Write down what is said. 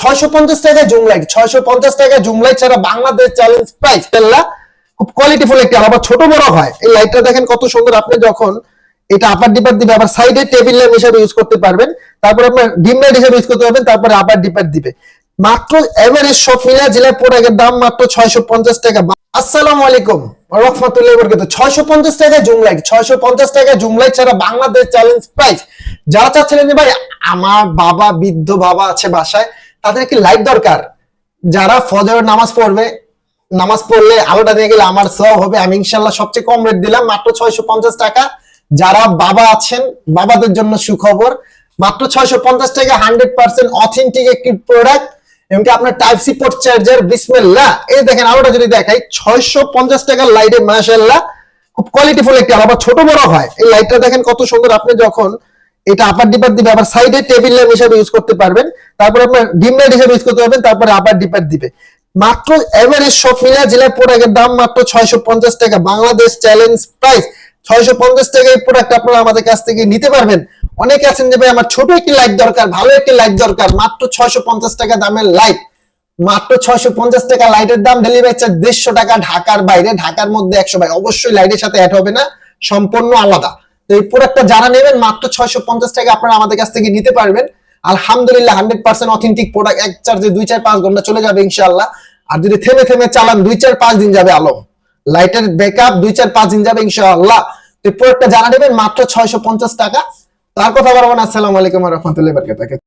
ছয়শো পঞ্চাশ টাকায় ছয়শো পঞ্চাশ টাকায় ছাড়া বাংলাদেশ চ্যালেঞ্জ প্রাইস তেল্লা খুব একটি আবার ছোট বড় হয়। এই লাইটটা দেখেন কত সুন্দর, আপনি যখন এটা আপার ডিপার দিবে, আবার সাইডে টেবিল ল্যাম্প ইউজ করতে পারবেন। তারপর আপনার ডিম লাইট ইউজ করতে পারবেন, তারপরে আবার ডিপার দিবে। মাত্র এভারেজ সব জেলার প্রোডাক্টের দাম মাত্র ছয়শো পঞ্চাশ টাকা। আসসালামু আলাইকুম রহমতুল্লাহ বরকত ছয়শো পঞ্চাশ টাকায় জুম লাইট ছয়শো পঞ্চাশ টাকায় জুম লাইট ছাড়া বাংলাদেশ চ্যালেঞ্জ প্রাইস যারা চাচ্ছিলেন ভাই, আমার বাবা, বৃদ্ধ বাবা আছে বাসায় তাদের একটি লাইট দরকার। যারা ফজরের নামাজ পড়বে, নামাজ পড়লে আলোটা দিয়ে গেলে আমার সব হবে, আমি ইনশাল্লাহ সবচেয়ে কম রেট দিলাম, মাত্র ছয়শো পঞ্চাশ টাকা। যারা বাবা আছেন, বাবাদের জন্য সুখবর, মাত্র ছয়শো পঞ্চাশ টাকা হান্ড্রেড পার্সেন্ট অথেন্টিক একটি প্রোডাক্ট এমনকি আপনার টাইপ সি পোর্ট চার্জার বিসমিল্লাহ এই দেখেন আলোটা যদি দেখাই, ছয়শো পঞ্চাশ টাকার লাইটে মাসাল্লাহ খুব কোয়ালিটিফুল একটি আবার ছোট বড় হয়। এই লাইটটা দেখেন কত সুন্দর, আপনি যখন এটা আপার ডিপার দিবে, আবার সাইডে টেবিল ল্যাম্প হিসেবে ইউজ করতে পারবেন। তারপর আপনার ডিম লাইট হিসেবে ইউজ করতে পারবেন, তারপরে আপার ডিপার দিবে। মাত্র এভারেজ সব মিলিয়ে জেলার প্রোডাক্টের দাম মাত্র ছয়শো পঞ্চাশ টাকা। বাংলাদেশ চ্যালেঞ্জ প্রাইস ছয়শো পঞ্চাশ টাকা এই প্রোডাক্ট আপনারা আমাদের কাছ থেকে নিতে পারবেন। অনেকে আছেন যে ভাই, আমার ছোট একটি লাইট দরকার, ভালো একটি লাইট দরকার, মাত্র ছয়শো পঞ্চাশ টাকা দামের লাইট মাত্র ছয়শো পঞ্চাশ টাকা লাইটের দাম ডেলিভারি চার্জ দেড়শো টাকা ঢাকার বাইরে, ঢাকার মধ্যে একশো, ভাই, অবশ্যই লাইটের সাথে অ্যাড হবে না, সম্পূর্ণ আলাদা। এই প্রোডাক্টটা যারা নেবেন, মাত্র ছয়শো পঞ্চাশ টাকা আপনারা আমাদের কাছ থেকে নিতে পারবেন। আলহামদুলিল্লাহ হান্ড্রেড পার্সেন্ট অথেন্টিক প্রোডাক্ট এক চার্জে দুই চার পাঁচ ঘণ্টা চলে যাবে ইনশাল্লাহ আর যদি থেমে থেমে চালান, দুই চার পাঁচ দিন যাবে আলো লাইটের ব্যাকআপ দুই চার পাঁচ দিন যাবে ইনশাআল্লাহ। তো প্রোডাক্টটা জানা নেবেন, মাত্র ছয়শো পঞ্চাশ টাকা। তার কথা বলব না, আসসালামু আলাইকুম রহমতুল্লাহ বারকাতুহু।